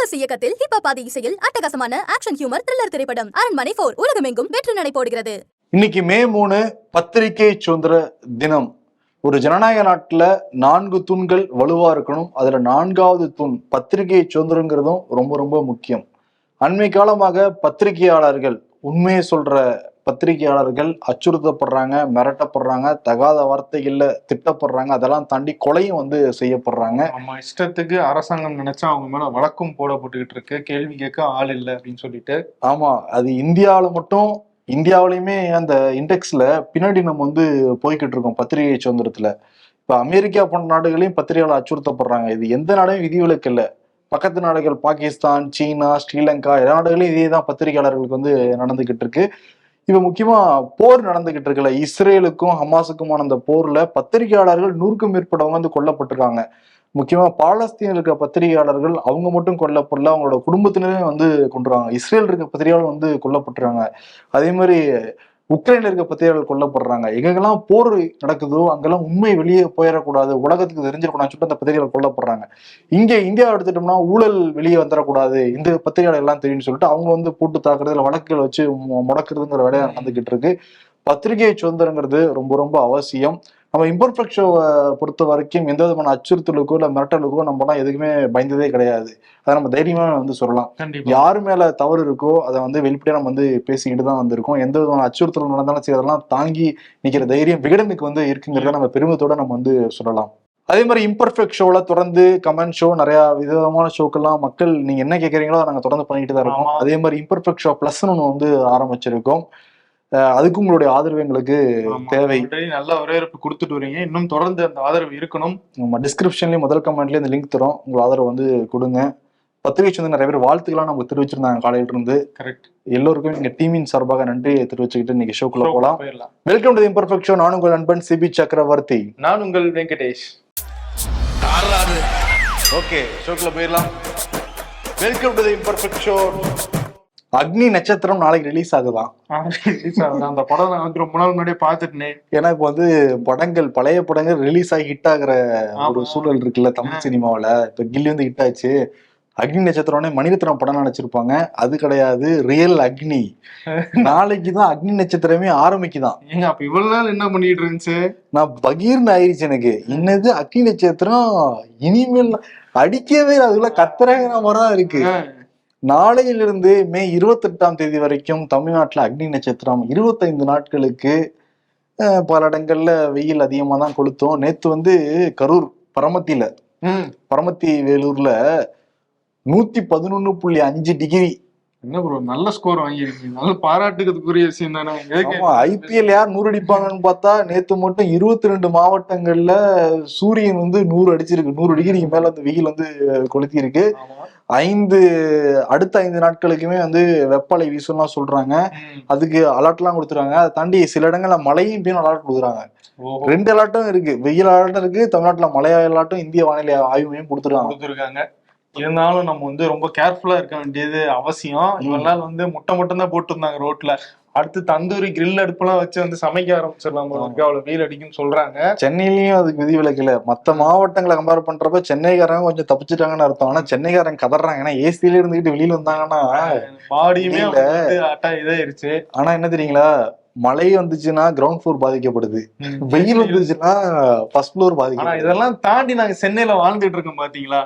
சுந்தர் இயக்கத்தில் ஹிப் பாதி இசையில் அட்டகாசமான ஆக்ஷன் ஹியூமர் த்ரில்லர் திரைப்படம். அரண்மனை போர் உலகமெங்கும் வெற்றி நடை போடுகிறது. இன்னைக்கு மே மூணு பத்திரிகை சுதந்திர தினம். ஒரு ஜனநாயக நாட்டுல நான்கு தூண்கள் வலுவா இருக்கணும். அதுல நான்காவது தூண் பத்திரிகை சுதந்திரங்கிறதும் ரொம்ப ரொம்ப முக்கியம். அண்மை காலமாக பத்திரிகையாளர்கள் உண்மையை சொல்ற பத்திரிகையாளர்கள் அச்சுறுத்தப்படுறாங்க மிரட்டப்படுறாங்க தகாத வார்த்தைகள்ல திட்டப்படுறாங்க அதெல்லாம் தாண்டி கொலையும் வந்து செய்யப்படுறாங்க. நம்ம இஷ்டத்துக்கு அரசாங்கம் நினைச்சா அவங்க மேல வழக்கும் போடப்பட்டுக்கிட்டு இருக்கு. கேள்வி கேட்க ஆள் இல்லை அப்படின்னு சொல்லிட்டு. ஆமா அது இந்தியாவில மட்டும் இந்தியாவிலையுமே அந்த இண்டெக்ஸ்ல பின்னாடி நம்ம வந்து போய்கிட்டு இருக்கோம் பத்திரிகை சுதந்திரத்துல. இப்ப அமெரிக்கா போன்ற நாடுகளையும் பத்திரிகையாளர் அச்சுறுத்தப்படுறாங்க. இது எந்த நாடும் விதிவிலக்கு இல்லை. பக்கத்து நாடுகள் பாகிஸ்தான் சீனா ஸ்ரீலங்கா எல்லா நாடுகளையும் இதே தான் பத்திரிகையாளர்களுக்கு வந்து நடந்துகிட்டு இருக்கு. இப்போ முக்கியமா போர் நடந்துகிட்டு இருக்குல்ல. இஸ்ரேலுக்கும் ஹமாஸுக்குமான அந்த போர்ல பத்திரிகையாளர்கள் நூறுக்கும் மேற்பட்டவங்க வந்து கொல்லப்பட்டிருக்காங்க. முக்கியமா பாலஸ்தீனில் இருக்க பத்திரிகையாளர்கள் அவங்க மட்டும் கொல்லப்படல அவங்களோட குடும்பத்தினரே வந்து கொண்டுருவாங்க இஸ்ரேல் இருக்க பத்திரிகையாளர் வந்து கொல்லப்பட்டுறாங்க அதே மாதிரி உக்ரைன்ல இருக்க பத்திரிகைகள் கொல்லப்படுறாங்க. எங்கெல்லாம் போர் நடக்குதோ அங்கெல்லாம் உண்மை வெளியே போயிடக்கூடாது. உலகத்துக்கு தெரிஞ்சிடக்கூடாதுன்னு சொல்லிட்டு அந்த பத்திரிகைகள் கொல்லப்படுறாங்க. இங்கே இந்தியாவை எடுத்துட்டோம்னா ஊழல் வெளியே வந்துடக்கூடாது. இந்த பத்திரிகைகள் எல்லாம் தெரியும்னு சொல்லிட்டு அவங்க வந்து போட்டு தாக்குறதுல வழக்குகள் வச்சு முடக்குறதுங்கிற வேலையை நடந்துகிட்டு இருக்கு. பத்திரிகை சுதந்திரங்கிறது ரொம்ப ரொம்ப அவசியம். நம்ம இம்பர்ஃபெக்ட் ஷோவை பொறுத்த வரைக்கும் எந்த விதமான அச்சுறுத்தலுக்கோ இல்லை மிரட்டலுக்கோ நம்மலாம் எதுக்குமே பயந்ததே கிடையாது. அதை நம்ம தைரியமா வந்து சொல்லலாம். யார் மேல தவறு இருக்கோ அதை வந்து வெளிப்படையா நம்ம வந்து பேசிக்கிட்டு தான் வந்திருக்கோம். எந்த விதமான அச்சுறுத்தல் நடந்தாலும் சரி அதெல்லாம் தாங்கி நிக்கிற தைரியம் விகடனுக்கு வந்து இருக்குங்கிறத நம்ம பெருமிதத்தோட நம்ம வந்து சொல்லலாம். அதே மாதிரி இம்பர்ஃபெக்ட் ஷோல தொடர்ந்து கமெண்ட் ஷோ நிறைய விதமான ஷோக்கெல்லாம் மக்கள் நீங்க என்ன கேட்குறீங்களோ அதை நாங்க தொடர்ந்து பண்ணிட்டு தான் இருக்கோம். அதே மாதிரி இம்பர்ஃபெக்ட் ஷோ பிளஸ்னு ஒன்று வந்து ஆரம்பிச்சிருக்கோம். அஹ் அதுக்கும் உங்களுடைய ஆதரவு எங்களுக்கு. தேவை. நல்ல வரவேற்பு கொடுத்துட்டு வரீங்க. இன்னும் தொடர்ந்து அந்த ஆதரவு இருக்கணும். நம்ம டிஸ்கிரிப்ஷன்லயும் முதல் கமெண்ட்லயே இந்த லிங்க் தரோம். உங்க ஆதரவு வந்து கொடுங்க. பத்திரிகை வந்து நிறைய பேர் வாழ்த்துக்கெல்லாம் நமக்கு தெரிவிச்சிருந்தாங்க காலையில இருந்து. கரெக்ட் எல்லோருக்கும் எங்க டீமின் சார்பாக நன்றி தெரிவிச்சுக்கிட்டு இன்னைக்கு ஷோக்குள்ள போலாம். போயிடலாம். வெல்கம் டு இம்பர்ஃபெக்ட் ஷோ நான் உங்கள் நண்பன் சிபி சக்கரவர்த்தி. நான் உங்கள் வெங்கடேஷ். ஓகே ஷோக்குள்ள போயிடலாம். வெல்கம் டு இம்பர்ஃபெக்ட் ஷோ அக்னி நட்சத்திரம் நாளைக்கு ரிலீஸ் ஆகுதான். அந்த படம் நான் வந்து ரொம்ப நாள் முன்னாடியே பார்த்துட்டேனே. ஏன்னா இப்போ வந்து படங்கள் பழைய படங்கள் ரிலீஸ் ஆகி ஹிட் ஆகுற ஒரு. சூழல் இருக்குல்ல தமிழ் சினிமாவுல. இப்ப கில்லி வந்து ஹிட் ஆச்சு. அக்னி நட்சத்திரம்னே மணிரத்னம் படம் நினைச்சிருப்பாங்க அது கிடையாது. ரியல் அக்னி. நாளைக்கு தான் அக்னி நட்சத்திரமே ஆரம்பிக்குதான். ஏங்க அப்ப இவ்வளவு நாள் என்ன பண்ணிட்டு இருந்துச்சு? நான் பகீர்னு ஆயிடுச்சு எனக்கு. என்னது? அக்னி நட்சத்திரம்? இனிமேல் அடிக்கவே. அதுக்குள்ள கத்துறாங்கிற மாதிரி தான் இருக்கு நாளையிலிருந்து மே இருபத்தெட்டாம் தேதி வரைக்கும் தமிழ்நாட்டுல அக்னி நட்சத்திரம் இருபத்தைந்து நாட்களுக்கு பல இடங்கள்ல வெயில் அதிகமா தான் கொளுத்தும். நேத்து வந்து கரூர் பரமத்தியில. பரமத்தி வேலூர்ல நூத்தி பதினொன்னு புள்ளி அஞ்சு டிகிரி. என்ன ப்ரோ நல்ல ஸ்கோர் வாங்கியிருக்கீங்க. நல்ல பாராட்டுக்கிறதுக்குரிய விஷயம் தானே ஐபிஎல் யார் நூறு அடிப்பாங்கன்னு பார்த்தா நேத்து மட்டும் இருபத்தி ரெண்டு மாவட்டங்கள்ல சூரியன் வந்து நூறு அடிச்சிருக்கு. நூறு டிகிரிக்கு மேல அந்த வெயில் வந்து கொளுத்தி இருக்கு. ஐந்து அடுத்த ஐந்து நாட்களுக்குமே வந்து வெப்பலை வீசும்லாம் சொல்றாங்க. அதுக்கு அலர்ட்லாம் கொடுத்துருக்காங்க அதை தாண்டி சில இடங்கள்ல மழையும் பெய்யும் அலர்ட் கொடுக்குறாங்க. ரெண்டு அலர்ட்டும் இருக்கு. வெயில் அலர்ட்டும் இருக்கு. தமிழ்நாட்டுல மழை அலர்ட்டும் இந்திய வானிலை ஆய்வு மையம் கொடுத்துருக்காங்க. இருந்தாலும் நம்ம வந்து ரொம்ப கேர்ஃபுல்லா இருக்க வேண்டியது அவசியம். நாள் வந்து முட்டை மட்டும் தான் போட்டு இருந்தாங்க ரோட்ல அடுத்து தந்தூரி கிரில் அடுப்பெல்லாம் வச்சு வந்து சமைக்க ஆரம்பிச்சிடலாம் அவ்வளவு வெயில் அடிக்கும்னு சொல்றாங்க. சென்னையிலயும் அதுக்கு விதிவிலக்கு இல்ல மத்த மாவட்டங்களை கம்பேர் பண்றப்ப சென்னைக்காரங்க கொஞ்சம் தப்பிச்சிட்டாங்கன்னு அர்த்தம். ஆனா சென்னைக்காரங்க கதறாங்க. ஏன்னா ஏசியில இருந்துகிட்டு வெளியில வந்தாங்கன்னா பாடியுமே இதாயிருச்சு. ஆனா என்ன தெரியுங்களா? மழை வந்துச்சுன்னா கிரவுண்ட் ஃப்ளோர் பாதிக்கப்படுது. வெயில் வந்துச்சுன்னா ஃபர்ஸ்ட் ஃப்ளோர் பாதிக்கப்படுது. இதெல்லாம் தாண்டி நாங்க சென்னையில வாழ்ந்துட்டு இருக்கோம் பாத்தீங்களா?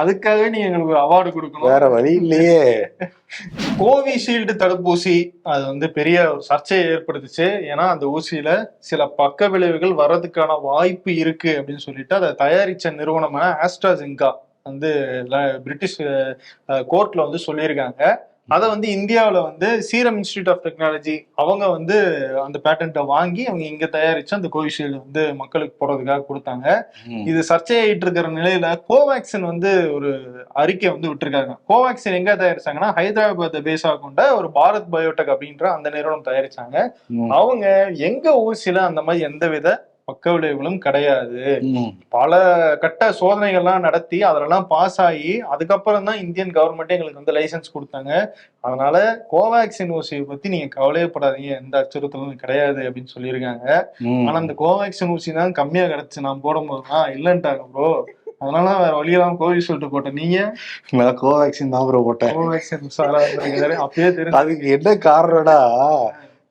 அதுக்காகவே நீங்க எங்களுக்கு அவார்டு கொடுக்கணும். வேற வழி இல்லையே. கோவிஷீல்டு தடுப்பூசி அது வந்து பெரிய சர்ச்சையை ஏற்படுத்துச்சு. ஏன்னா அந்த ஊசியில சில பக்க விளைவுகள் வர்றதுக்கான வாய்ப்பு இருக்கு அப்படின்னு சொல்லிட்டு அதை தயாரிச்ச நிறுவனமான ஆஸ்ட்ராஜென்கா வந்து பிரிட்டிஷ் கோர்ட்ல வந்து சொல்லியிருக்காங்க. அதை வந்து இந்தியாவில் வந்து சீரம் இன்ஸ்டியூட் ஆஃப் டெக்னாலஜி அவங்க வந்து அந்த பேட்டன்ட்டை வாங்கி அவங்க இங்க தயாரிச்சு அந்த கோவிஷீல்டு வந்து மக்களுக்கு போடுறதுக்காக கொடுத்தாங்க. இது சர்ச்சையாயிட்டு இருக்கிற நிலையில கோவேக்சின் வந்து ஒரு அறிக்கை வந்து விட்டுருக்காங்க. கோவேக்சின் எங்க தயாரிச்சாங்கன்னா ஹைதராபாத் பேஸா கொண்ட ஒரு பாரத் பயோடெக் அப்படின்ற அந்த நிறுவனம் தயாரிச்சாங்க. அவங்க எங்க ஊசியில அந்த மாதிரி எந்தவித பக்க விளைவுகளும் கிடையாது. பல கட்ட சோதனைகள்லாம் நடத்தி அதெல்லாம் பாஸ் ஆகி அதுக்கப்புறம் தான் இந்தியன் கவர்மெண்ட் எங்களுக்கு வந்து லைசன்ஸ் கொடுத்தாங்க. அதனால கோவேக்சின் ஊசியை பத்தி நீங்க கவலையப்படாதீங்க எந்த அச்சுறுத்தலும் கிடையாது அப்படின்னு சொல்லியிருக்காங்க. ஆனா அந்த கோவேக்சின் ஊசி தான் கம்மியா கிடைச்சு. நான் போடும்போது தான் இல்லன்ட்டாங்க ப்ரோ அதனால வேற வழி இல்லாம கோவிஷீல்டு போட்டேன். நீங்க? நான் கோவேக்சின் தான் ப்ரோ போட்டேன். கோவேக்சின் இருந்திருக்காரு அப்பயே தெரியும் அதுக்கு என்ன காரணம்டா?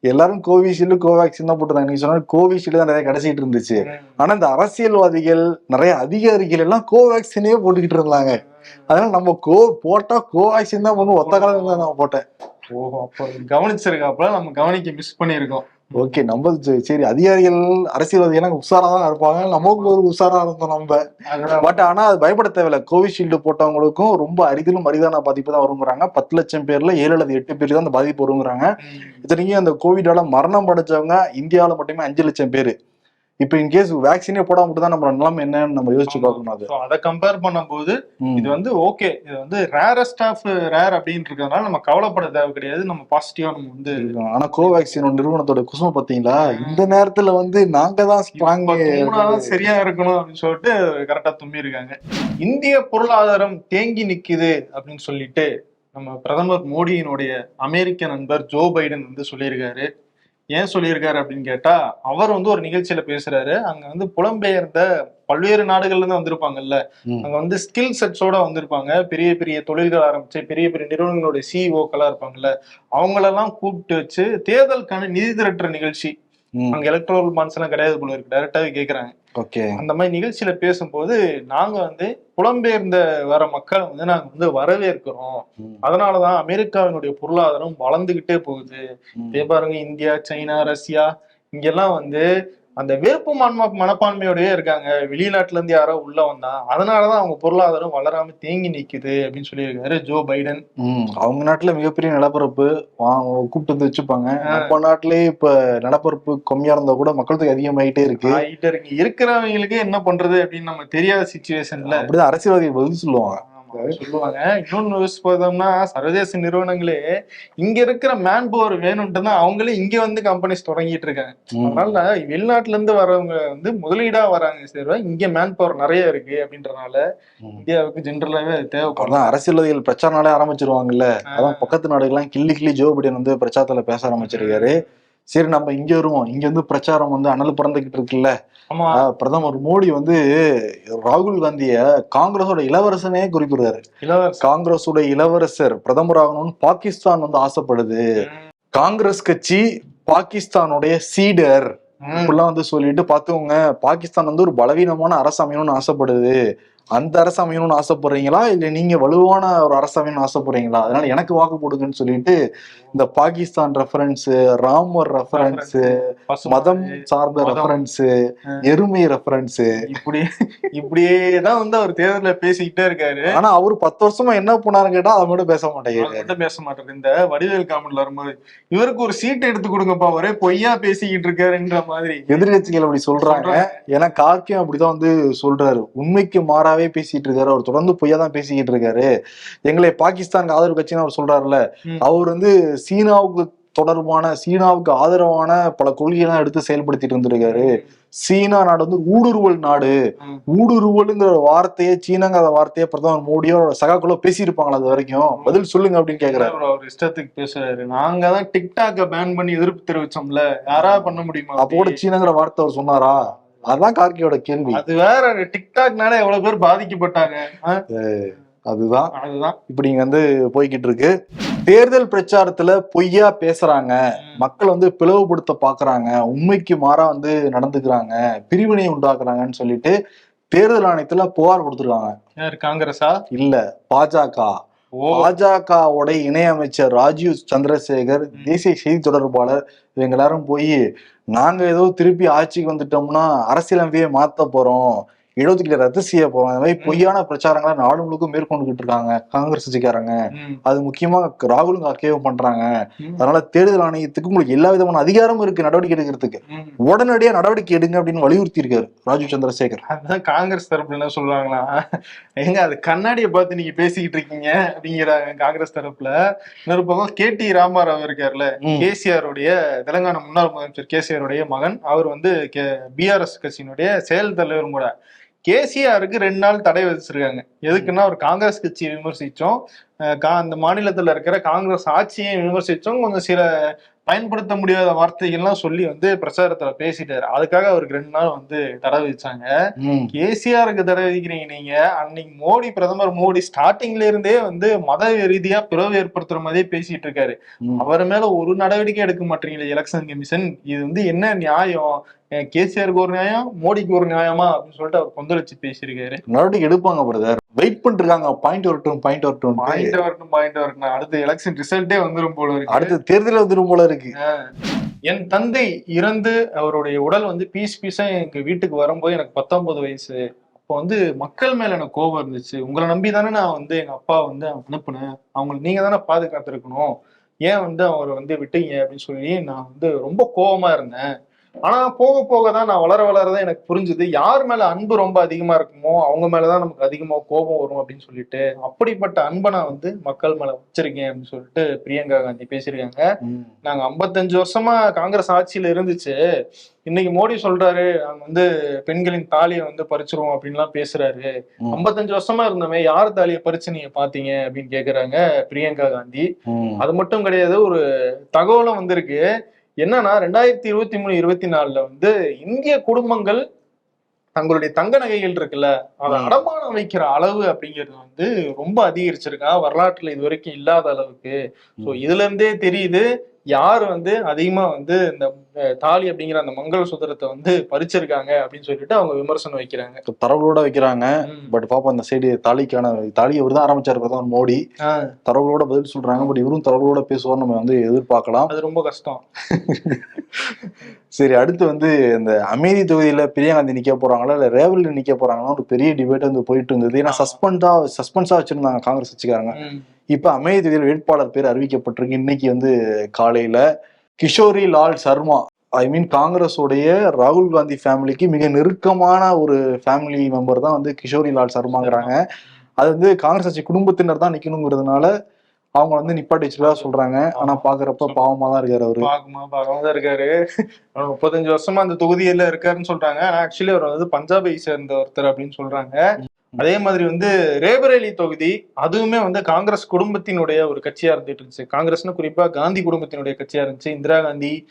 எல்லாரும் கோவிஷீல்டு கோவேக்சின் தான் போட்டிருந்தாங்க. நீங்க சொன்ன கோவிஷீல்டு தான் நிறைய கிடைச்சிட்டு இருந்துச்சு. ஆனா இந்த அரசியல்வாதிகள் நிறைய அதிகாரிகள் எல்லாம் கோவேக்சினே போட்டுக்கிட்டு இருந்தாங்க. அதனால நம்ம கோ போட்டா கோவேக்சின் தான் வந்து ஒத்த காலத்துல நான் போட்டேன். ஓஹோ அப்போ கவனிச்சிருக்காப்புல நம்ம கவனிக்க மிஸ் பண்ணியிருக்கோம். ஓகே நம்ம சரி, அதிகாரிகள் அரசியல்வாதிகள் எல்லாம் உஷாரா தான் இருப்பாங்க. நமக்கு ஒரு உஷாரா இருந்தோம் நம்ம. பட் ஆனா அது பயப்பட தேவையில்ல. கோவிஷீல்டு போட்டவங்களுக்கும் ரொம்ப அரிதிலும் அரிதான பாதிப்பு தான் வருங்கிறாங்க. பத்து லட்சம் பேர்ல ஏழு அல்லது எட்டு பேர் தான் அந்த பாதிப்பு வருங்கிறாங்க. இத்தனைக்கும் அந்த கோவிடால மரணம் அடைஞ்சவங்க இந்தியாவில மட்டுமே அஞ்சு லட்சம் பேர். இப்ப இன்கேஸ் வேக்சினே போடாம மட்டும் தான் நம்ம நிலைமை என்னன்னு நம்ம யோசிச்சு பார்க்கணும் அது. கம்பேர் பண்ணும்போது. இது வந்து ஓகே இது வந்து ரேரஸ்ட் ஆஃப் ரேர் அப்படின்னு இருக்கிறதுனால நம்ம கவலைப்பட தேவை கிடையாது. நம்ம பாசிட்டிவா நம்ம வந்து. ஆனா கோவேக்சின் நிறுவனத்தோட குசும பாத்தீங்களா இந்த நேரத்துல வந்து நாங்க தான் ஸ்ட்ராங் சரியா இருக்கணும் அப்படின்னு சொல்லிட்டு கரெக்டா தும்பி இருக்காங்க இந்திய பொருளாதாரம் தேங்கி நிக்குது அப்படின்னு சொல்லிட்டு நம்ம பிரதமர் மோடியினுடைய அமெரிக்க நண்பர் ஜோ பைடன் வந்து சொல்லியிருக்காரு. ஏன் சொல்லியிருக்காரு அப்படின்னு கேட்டா அவர் வந்து ஒரு நிகழ்ச்சியில பேசுறாரு. அங்க வந்து புலம்பெயர்ந்த பல்வேறு நாடுகள்ல இருந்து வந்திருப்பாங்கல்ல. அங்க வந்து ஸ்கில் செட்ஸோட வந்திருப்பாங்க. பெரிய பெரிய தொழில்கள் ஆரம்பிச்சு பெரிய பெரிய நிறுவனங்களுடைய சிஇஓக்களா இருப்பாங்கல்ல. அவங்களெல்லாம் கூப்பிட்டு வச்சு தேர்தலுக்கான நிதி திரட்டுற நிகழ்ச்சி. அங்க எலக்ட்ரல் பாண்ட்ஸ் எல்லாம் கிடையாது போல இருக்கு. டைரக்டாவே கேக்குறாங்க. ஓகே. அந்த மாதிரி நிகழ்ச்சியில பேசும்போது நாங்க வந்து புலம்பெயர்ந்த வர மக்கள் வந்து நாங்க வந்து வரவேற்கிறோம். அதனாலதான் அமெரிக்காவினுடைய பொருளாதாரம் வளர்ந்துகிட்டே போகுது. இதே பாருங்க இந்தியா சைனா ரஷ்யா இங்கெல்லாம் வந்து அந்த வெறுப்பு மன்ம மனப்பான்மையோடயே இருக்காங்க. வெளிநாட்டுல இருந்து யாரோ உள்ள வந்தா அதனாலதான் அவங்க பொருளாதாரம் வளராம தேங்கி நிக்குது அப்படின்னு சொல்லியிருக்காரு ஜோ பைடன். ம் அவங்க நாட்டுல மிகப்பெரிய நிலப்பரப்பு கூப்பிட்டு வந்து வச்சுப்பாங்க. நம்ம நாட்டிலேயே இப்ப நிலப்பரப்பு கம்மியா இருந்தா கூட மக்கள் தொகை அதிகமாயிட்டே இருக்கு. ஆயிட்டு இருக்கு. இருக்கிறவங்களுக்கு என்ன பண்றது அப்படின்னு நம்ம தெரியாத சுச்சுவேஷன்ல அப்படிதான் அரசியல்வாதிகள் பதில் சொல்லுவாங்க. சொல்லுவாங்க. இன்னொன்னு யோசிச்சு பார்த்தோம்னா சர்வதேச நிறுவனங்களே இங்க இருக்கிற மேன் பவர் வேணும்ட்டு தான் அவங்களே இங்க வந்து கம்பெனிஸ் தொடங்கிட்டு இருக்காங்க. அதனால வெளிநாட்டுல இருந்து வரவங்க வந்து முதலீடா வராங்க சரி இங்க மேன் பவர் நிறைய இருக்கு அப்படின்றனால. இந்தியாவுக்கு ஜென்ரலாவே தேவைப்படும். அரசியல்வாதிகள் பிரச்சாரனாலே ஆரம்பிச்சிருவாங்கல்ல. அதான் பக்கத்து நாடுகள்லாம் கிள்ளி கிள்ளி ஜோ பிடன் வந்து பிரச்சாரத்துல பேச ஆரம்பிச்சிருக்காரு. சரி நம்ம இங்க வருவோம். இங்க வந்து பிரச்சாரம் வந்து அனல் பறந்துகிட்டு இருக்குல்ல. பிரதமர் மோடி வந்து ராகுல் காந்திய காங்கிரஸோட இளவரசனே குறிப்பிடுறாரு. காங்கிரஸோட இளவரசர் பிரதமர் ஆகணும்னு பாகிஸ்தான் வந்து ஆசைப்படுது. காங்கிரஸ் கட்சி பாகிஸ்தானுடைய சீடர். இப்படிலாம் வந்து சொல்லிட்டு பாத்துக்கோங்க. பாகிஸ்தான் வந்து ஒரு பலவீனமான அரசு அமையணும்னு ஆசைப்படுது. அந்த அரசு அமையணும்னு ஆசைப்படுறீங்களா? இல்ல நீங்க வலுவான ஒரு அரசு அமையணும்னு ஆசைப்படுறீங்களா? அதனால எனக்கு வாக்கு போடுங்கன்னு சொல்லிட்டு இந்த பாகிஸ்தான் ரெஃபரன்ஸ் ராமர் ரெஃபரன்ஸ் மதம் சார்ந்த. ரெஃபரன்ஸ் எருமை ரெஃபரன்ஸ் இப்படி இப்படியே தான் வந்து அவர் தேர்தல பேசிக்கிட்டே இருக்காரு. ஆனா அவரு பத்து வருஷமா என்ன பண்ணாரு கேட்டா அதை மட்டும் பேச மட்டும் பேச மாட்டாரு. இந்த வடிவேல் காமெண்ட்ல வரும்போது இவருக்கு ஒரு சீட் எடுத்து கொடுங்கப்பா ஒரே பொய்யா பேசிக்கிட்டு இருக்காருன்ற மாதிரி. எதிர்கட்சிகள் அப்படி சொல்றாங்க. ஏன்னா கார்கியும் அப்படிதான் வந்து சொல்றாரு. உண்மைக்கு மாறாவே பேசிட்டு இருக்காரு. அவர் தொடர்ந்து பொய்யா தான் பேசிக்கிட்டு இருக்காரு. எங்களை பாகிஸ்தானுக்கு ஆதரவு கட்சின்னு அவர் சொல்றாருல்ல. அவர் வந்து சீனாவுக்கு தொடர்பான சீனாவுக்கு ஆதரவான பல கொள்கைகள்லாம் எடுத்து செயல்படுத்திட்டு இருந்திருக்காரு. சீனா நாடு வந்து ஊடுருவல் நாடு. ஊடுருவலுங்கிற வார்த்தையை சீனாங்கிற வார்த்தையை பிரதமர் மோடியோ சகாக்களோ பேசியிருப்பாங்களா அது வரைக்கும்? பதில் சொல்லுங்க அப்படின்னு கேக்குறாரு. அவர் இஷ்டத்துக்கு பேசுறாரு. நாங்க தான் டிக்டாக்க பேன் பண்ணி எதிர்ப்பு தெரிவிச்சோம்ல. யாரா பண்ண முடியுமா அப்போ கூட சீனாங்கிற வார்த்தை அவர் சொன்னாரா? அதான் கார்கியோட கேள்வி. அது வேற டிக்டாக்னால எவ்வளவு பேர் பாதிக்கப்பட்டாங்க. அதுதான். அதுதான். இப்படி வந்து போய்கிட்டு இருக்கு. தேர்தல் பிரச்சாரத்துல பொய்யா பேசுறாங்க. மக்கள் வந்து பிளவுபடுத்த பாக்குறாங்க. உண்மைக்கு மாறா வந்து நடந்துக்கிறாங்க. பிரிவினை உண்டாக்குறாங்கன்னு சொல்லிட்டு தேர்தல் ஆணையத்துல புகார் கொடுத்துருக்காங்க. காங்கிரஸா? இல்ல பாஜக. பாஜகவோட இணையமைச்சர் ராஜீவ் சந்திரசேகர் தேசிய செய்தி தொடர்பாளர் இவங்க எல்லாரும் போய் நாங்க ஏதோ திருப்பி ஆட்சிக்கு வந்துட்டோம்னா அரசியலமைப்பையே மாத்த போறோம். இடஒதுக்கீடு ரத்து செய்ய போறோம். இந்த மாதிரி பொய்யான பிரச்சாரங்களை நாடு முழுக்க மேற்கொண்டுகிட்டு இருக்காங்க. காங்கிரஸ் கட்சிக்காரங்க. அது முக்கியமா ராகுலும் காக்கையும் பண்றாங்க. அதனால தேர்தல் ஆணையத்துக்கு உங்களுக்கு எல்லா விதமான அதிகாரமும் இருக்கு நடவடிக்கை எடுக்கிறதுக்கு. உடனடியா நடவடிக்கை எடுங்க அப்படின்னு வலியுறுத்தி இருக்காரு ராஜீவ் சந்திரசேகர். அதான் காங்கிரஸ் தரப்புல என்ன சொல்றாங்களா? எங்க அது கண்ணாடியை பார்த்து நீங்க பேசிக்கிட்டு இருக்கீங்க அப்படிங்கிறாங்க காங்கிரஸ் தரப்புல. இன்னொரு பக்கம் கே டி ராமாராவ் இருக்காருல்ல ம். கேசிஆர் உடைய தெலங்கானா முன்னாள் முதலமைச்சர் கேசிஆர் உடைய மகன். அவர் வந்து பிஆர்எஸ் கட்சியினுடைய செயல் தலைவரும் கூட. கேசிஆருக்கு ரெண்டு நாள் தடை விதிச்சிருக்காங்க. எதுக்குன்னா ஒரு காங்கிரஸ் கட்சியை கா- அந்த மாநிலத்துல இருக்கிற காங்கிரஸ் ஆட்சியை விமர்சிச்சும். கொஞ்சம் சில பயன்படுத்த முடியாத வார்த்தைகள்லாம் சொல்லி வந்து பிரச்சாரத்துல பேசிட்டாரு. அதுக்காக அவருக்கு ரெண்டு நாள் வந்து தடை வச்சாங்க ம். கேசிஆருக்கு தடை விதிக்கிறீங்க நீங்க. அன்னைக்கு மோடி பிரதமர் மோடி ஸ்டார்டிங்ல இருந்தே வந்து மத ரீதியா பிளவு ஏற்படுத்துற மாதிரியே பேசிட்டு இருக்காரு. அவர் மேல ஒரு நடவடிக்கை எடுக்க மாட்டீங்களே எலெக்ஷன் கமிஷன். இது வந்து என்ன நியாயம்? கேசிஆருக்கு ஒரு நியாயம் மோடிக்கு ஒரு நியாயமா அப்படின்னு சொல்லிட்டு அவர் கொந்தளிச்சு பேசியிருக்காரு. நடவடிக்கை எடுப்பாங்க பிரதர். வெயிட் பண்ணிட்டு இருக்காங்க பாயிண்ட் வரட்டும் பாயிண்ட் வரட்டும் பாயிண்ட் வரட்டும் பாயிண்ட் வரட்டும். அடுத்த எலெக்ஷன் ரிசல்ட்டே வந்துரும் போல இருக்கு. அடுத்த தேர்தல் வந்துடும் போல இருக்கு. என் தந்தை இறந்து அவருடைய உடல் வந்து பீஸ் பீஸா எங்க வீட்டுக்கு வரும்போது எனக்கு பத்தொன்பது வயசு. அப்போ வந்து மக்கள் மேல எனக்கு கோபம் இருந்துச்சு. உங்களை நம்பி தானே நான் வந்து எங்க அப்பா வந்து அனுப்புனேன். அவங்களை நீங்க தானே பாதுகாத்திருக்கணும். ஏன் வந்து அவரை வந்து விட்டீங்க அப்படின்னு சொல்லி நான் வந்து ரொம்ப கோவமா இருந்தேன். ஆனா போக போக தான் நான் வளர வளரதான் எனக்கு புரிஞ்சுது யார் மேல அன்பு ரொம்ப அதிகமா இருக்குமோ அவங்க மேலதான் நமக்கு அதிகமா கோபம் வரும் அப்படின்னு சொல்லிட்டு அப்படிப்பட்ட அன்பை நான் வந்து மக்கள் மேல வச்சிருக்கேன் அப்படின்னு சொல்லிட்டு பிரியங்கா காந்தி பேசியிருக்காங்க. நாங்க 55 வருஷமா காங்கிரஸ் ஆட்சியில இருந்துச்சு இன்னைக்கு மோடி சொல்றாரு நாங்க வந்து பெண்களின் தாலியை வந்து பறிச்சிருவோம் அப்படின்லாம் பேசுறாரு. 55 வருஷமா இருந்தோமே யார் தாலியை பறிச்சு நீங்க பாத்தீங்க அப்படின்னு கேக்குறாங்க பிரியங்கா காந்தி. அது மட்டும் கிடையாது ஒரு தகவலும் வந்திருக்கு என்னன்னா ரெண்டாயிரத்தி இருபத்தி மூணு இருபத்தி நாலுல வந்து இந்திய குடும்பங்கள் தங்களுடைய தங்க நகைகள் இருக்குல்ல அதை. அடமானம் வைக்கிற அளவு அப்படிங்கிறது வந்து ரொம்ப அதிகரிச்சிருக்கா. வரலாற்றுல இது வரைக்கும் இல்லாத அளவுக்கு. சோ இதுல இருந்தே தெரியுது யார் வந்து அதிகமா வந்து இந்த தாலி அப்படிங்கிற அந்த மங்கள சுதரத்தை வந்து பறிச்சிருக்காங்க அப்படின்னு சொல்லிட்டு அவங்க விமர்சனம் வைக்கிறாங்க. தரவுகளோட வைக்கிறாங்க. பட் பாப்போம் அந்த சைடு தாலிக்கான தாலி இவர் தான் ஆரம்பிச்சாரு பிரதமர் மோடி. தரவுகளோட பதில் சொல்றாங்க. பட் இவரும் தரவுகளோட பேசுவார் நம்ம வந்து எதிர்பார்க்கலாம். அது ரொம்ப கஷ்டம். சரி அடுத்து வந்து இந்த அமைதி தொகுதியில பிரியங்காந்தி நிக்க போறாங்களா இல்ல ரேவல் நிக்க போறாங்களா ஒரு பெரிய டிபேட் வந்து போயிட்டு இருந்தது. ஏன்னா. சஸ்பெண்டா சஸ்பென்ஸா வச்சிருந்தாங்க காங்கிரஸ் கட்சிக்காரங்க. ம். இப்ப அமைதி தொகுதியில் வேட்பாளர் பேர் அறிவிக்கப்பட்டிருக்கு. இன்னைக்கு வந்து காலையில கிஷோரி லால் சர்மா ஐ மீன் காங்கிரஸோடைய ராகுல் காந்தி ஃபேமிலிக்கு மிக நெருக்கமான ஒரு ஃபேமிலி மெம்பர் தான் வந்து கிஷோரி லால் சர்மாங்கிறாங்க. அது வந்து காங்கிரஸ் கட்சி குடும்பத்தினர் தான் நிக்கணுங்கிறதுனால அவங்க வந்து நிப்பாட்டி சொல்றாங்க. ஆனா பாக்குறப்ப பாவமா தான் இருக்காரு அவரு. பாக்குமா பாக்கமா தான் இருக்காரு முப்பத்தஞ்சு வருஷமா அந்த தொகுதியில இருக்காருன்னு சொல்றாங்க. ஆனா ஆக்சுவலி அவர் வந்து பஞ்சாபை சேர்ந்த ஒருத்தர் அப்படின்னு சொல்றாங்க. அதே மாதிரி வந்து ரேபரேலி தொகுதி அதுவுமே வந்து காங்கிரஸ் குடும்பத்தினுடைய ஒரு கட்சியா இருந்துட்டு இருந்துச்சு. காங்கிரஸ்னு குறிப்பா காந்தி குடும்பத்தினுடைய கட்சியா இருந்துச்சு. இந்திரா காந்தி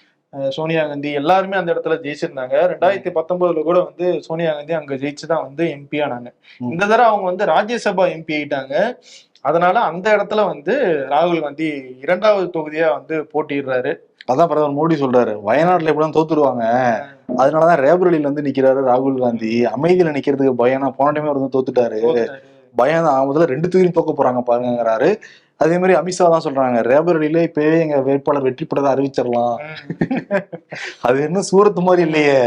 சோனியா காந்தி எல்லாருமே அந்த இடத்துல ஜெயிச்சிருந்தாங்க. ரெண்டாயிரத்தி பத்தொன்பதுல கூட வந்து சோனியா காந்தி அங்க ஜெயிச்சுதான் வந்து எம்பி ஆனாங்க. இந்த தடவை அவங்க வந்து ராஜ்யசபா எம்பி ஆயிட்டாங்க. அதனால அந்த இடத்துல வந்து ராகுல் காந்தி இரண்டாவது தொகுதியா வந்து போட்டிடுறாரு அதான் பிரதமர் மோடி சொல்றாரு. வயநாட்டுல இப்படிதான் தோத்துருவாங்க அதனாலதான் ரேபரலில வந்து நிக்கிறாரு ராகுல் காந்தி. அமைதியில நிக்கிறதுக்கு பயனா போன டைமே வந்து தோத்துட்டாரு. பயம் தான் முதல்ல ரெண்டு தொகுதியும் தோக்க போறாங்க பாருங்கிறாரு அதே மாதிரி அமித்ஷா தான் சொல்றாங்க. ரேபரலில இப்பவே எங்க வேட்பாளர் வெற்றி பெற்றதை அறிவிச்சிடலாம். அது என்ன சூரத் மாதிரி இல்லையே.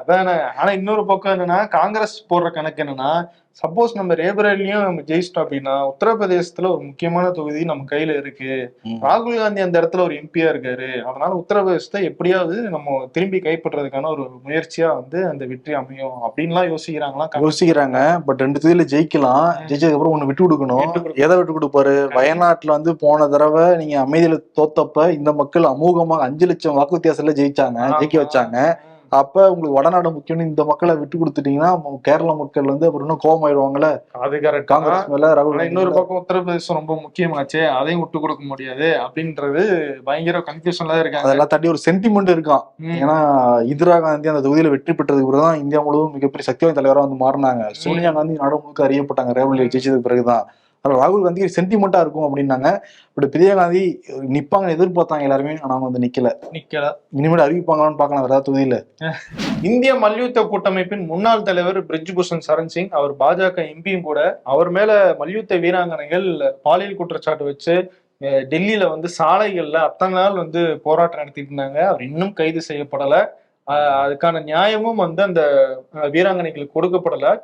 அதானே. ஆனா இன்னொரு பக்கம் என்னன்னா காங்கிரஸ் போடுற கணக்கு என்னன்னா சப்போஸ் நம்ம ரேபரேலியும் நம்ம ஜெயிச்சிட்டோம் அப்படின்னா உத்தரப்பிரதேசத்துல ஒரு முக்கியமான தொகுதி நம்ம கையில இருக்கு. ராகுல் காந்தி அந்த இடத்துல ஒரு எம்பியா இருக்காரு. அதனால உத்தரப்பிரதேசத்தை எப்படியாவது நம்ம திரும்பி கைப்பற்றுறதுக்கான ஒரு முயற்சியா வந்து அந்த வெற்றி அமையும் அப்படின்லாம் யோசிக்கிறாங்களாம் காங்கிரஸ். யோசிக்கிறாங்க. பட் ரெண்டு தொகுதியில ஜெயிக்கலாம். ஜெயிச்சதுக்கு அப்புறம் ஒண்ணு விட்டு கொடுக்கணும். எதை விட்டு கொடுப்பாரு? வயநாட்டுல வந்து போன தடவை நீங்க அமைதியில தோத்தப்ப இந்த மக்கள் அமோகமாக அஞ்சு லட்சம் வாக்கு வித்தியாசத்துல ஜெயிச்சாங்க ஜெயிக்க. வச்சாங்க. அப்ப உங்களுக்கு வடநாடு முக்கியம்னு இந்த மக்களை விட்டு கொடுத்துட்டீங்கன்னா கேரளா மக்கள் வந்து அப்புறம் இன்னும் கோபம் ஆயிடுவாங்கல்ல அது கரெக்ட் காங்கிரஸ் மேல ராகுல் இன்னொரு. பக்கம் உத்தரப்பிரதேசம் ரொம்ப முக்கியமாச்சே அதையும் விட்டு கொடுக்க முடியாது அப்படின்றது பயங்கர கன்ஃபியூஷன்ல தான் இருக்காங்க. அதெல்லாம் தாண்டி ஒரு சென்டிமெண்ட் இருக்கான். ஏன்னா இந்திரா காந்தி அந்த தொகுதியில வெற்றி பெற்றதுக்கு பிறகு தான். இந்தியா முழுவதும் மிகப்பெரிய சக்தி வாய்ந்த தலைவரா வந்து மாறினாங்க. சோனியா காந்தி நாடு முழுக்க அறியப்பட்டாங்க. ரேவலில் ஜெயிச்சதுக்கு பிறகுதான். ராகுல் காந்தி சென்டிமெண்டா இருக்கும் அப்படின்னாங்க. பட் பிரியா காந்தி நிப்பாங்க எதிர்பார்த்தாங்க எல்லாருமே ஆனா அவங்க வந்து நிக்கல. நிக்கல. இனிமேல் அறிவிப்பாங்களான்னு பார்க்கலாம் வேற தொகுதியில. இந்திய மல்யுத்த கூட்டமைப்பின் முன்னாள் தலைவர் பிரிஜ்பூஷன் சரண் சிங் அவர் பாஜக எம்பியும் கூட அவர் மேல மல்யுத்த வீராங்கனைகள் பாலியல் குற்றச்சாட்டு வச்சு டெல்லியில வந்து சாலைகள்ல அத்தனை நாள் வந்து போராட்டம் நடத்திட்டு இருந்தாங்க. அவர் இன்னும் கைது செய்யப்படல. அதுக்கான நியாயமும் வந்து அந்த வீராங்கனைகளுக்கு கொடுக்கப்படல.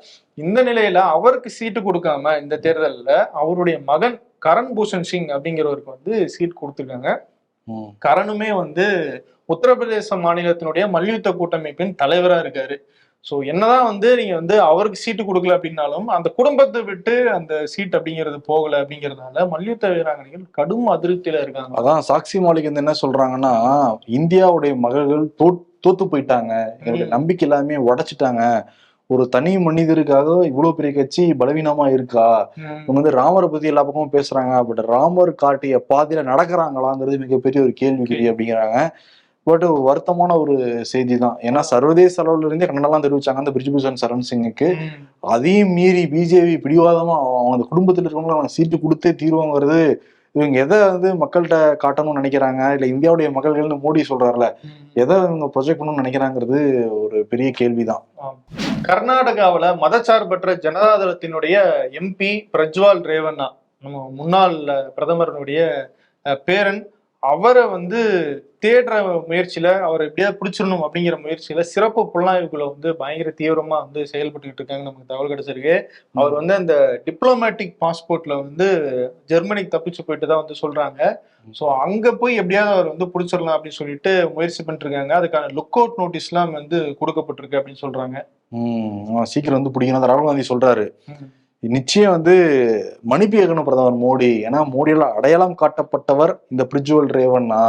இந்த நிலையில அவருக்கு சீட்டு கொடுக்காம இந்த தேர்தல்ல அவருடைய மகன் கரண் பூஷன் சிங் அப்படிங்கிறவருக்கு வந்து சீட் கொடுத்துருக்காங்க. கரணுமே வந்து உத்தரப்பிரதேச மாநிலத்தினுடைய மல்யுத்த கூட்டமைப்பின் தலைவரா இருக்காரு. சோ என்னதான் வந்து நீங்க வந்து அவருக்கு சீட்டு கொடுக்கல அப்படின்னாலும் அந்த குடும்பத்தை விட்டு அந்த சீட் அப்படிங்கிறது போகல அப்படிங்கறதுனால மல்யுத்த வீராங்கனைகள் கடும் அதிருப்தியில இருக்காங்க. அதான் சாக்சி மாலிக் வந்து என்ன சொல்றாங்கன்னா இந்தியாவுடைய மகள்கள் தோ தோத்து போயிட்டாங்க. எங்களுடைய. நம்பிக்கை எல்லாமே உடைச்சிட்டாங்க. ஒரு தனி மனிதருக்காக இவ்வளவு பெரிய கட்சி பலவீனமா இருக்கா. இவங்க வந்து ராமரை பத்தி எல்லா பக்கமும் பேசுறாங்க. பட் ராமர் காட்டிய பாதையில நடக்கிறாங்களாங்கிறது மிகப்பெரிய ஒரு கேள்விக்குறி அப்படிங்கிறாங்க. பட் வருத்தமான ஒரு செய்தி தான் ஏன்னா சர்வதேச அளவுல இருந்தே கண்டனம்லாம் தெரிவிச்சாங்க அந்த பிரிஜ்பூஷன் சரண் சிங்குக்கு. அதையும் மீறி பிஜேபி பிடிவாதமா அவங்க அந்த குடும்பத்துல இருக்கவங்க அவங்க சீட்டு கொடுத்தே தீர்வாங்கிறது இவங்க எதை வந்து மக்கள்கிட்ட காட்டணும்னு நினைக்கிறாங்க? இல்ல இந்தியாவுடைய மக்கள்கள்னு மோடி சொல்றாருல எதை இவங்க ப்ரொஜெக்ட் பண்ணணும்னு நினைக்கிறாங்கிறது ஒரு பெரிய கேள்விதான். கர்நாடகாவில் மதச்சார்பற்ற ஜனதாதளத்தினுடைய எம்பி பிரஜ்வால் ரேவண்ணா நம்ம முன்னாள் பிரதமரனுடைய பேரன் அவரை வந்து தேடுற முயற்சியில அவரை எப்படியாவது பிடிச்சிடணும் அப்படிங்கிற முயற்சியில சிறப்பு புலனாய்வுகளை வந்து பயங்கர தீவிரமா வந்து செயல்பட்டுக்கிட்டு இருக்காங்க நமக்கு தகவல் கிடைச்சிருக்கு. அவர் வந்து அந்த டிப்ளமேட்டிக் பாஸ்போர்ட்ல வந்து ஜெர்மனிக்கு தப்பிச்சு போயிட்டு தான் வந்து சொல்றாங்க. ஸோ அங்க போய் எப்படியாவது அவர் வந்து பிடிச்சிடலாம் அப்படின்னு சொல்லிட்டு முயற்சி பண்ணிட்டு இருக்காங்க அதுக்கான லுக் அவுட் நோட்டீஸ்லாம் வந்து கொடுக்கப்பட்டிருக்கு அப்படின்னு சொல்றாங்க. சீக்கிரம் வந்து பிடிக்கணும். ராகுல் காந்தி சொல்றாரு. நிச்சயம் வந்து மன்னிப்பு கேட்கணும் பிரதமர் மோடி. ஏன்னா மோடியால அடையாளம் காட்டப்பட்டவர் இந்த பிரிஜுவல் ரேவன்னா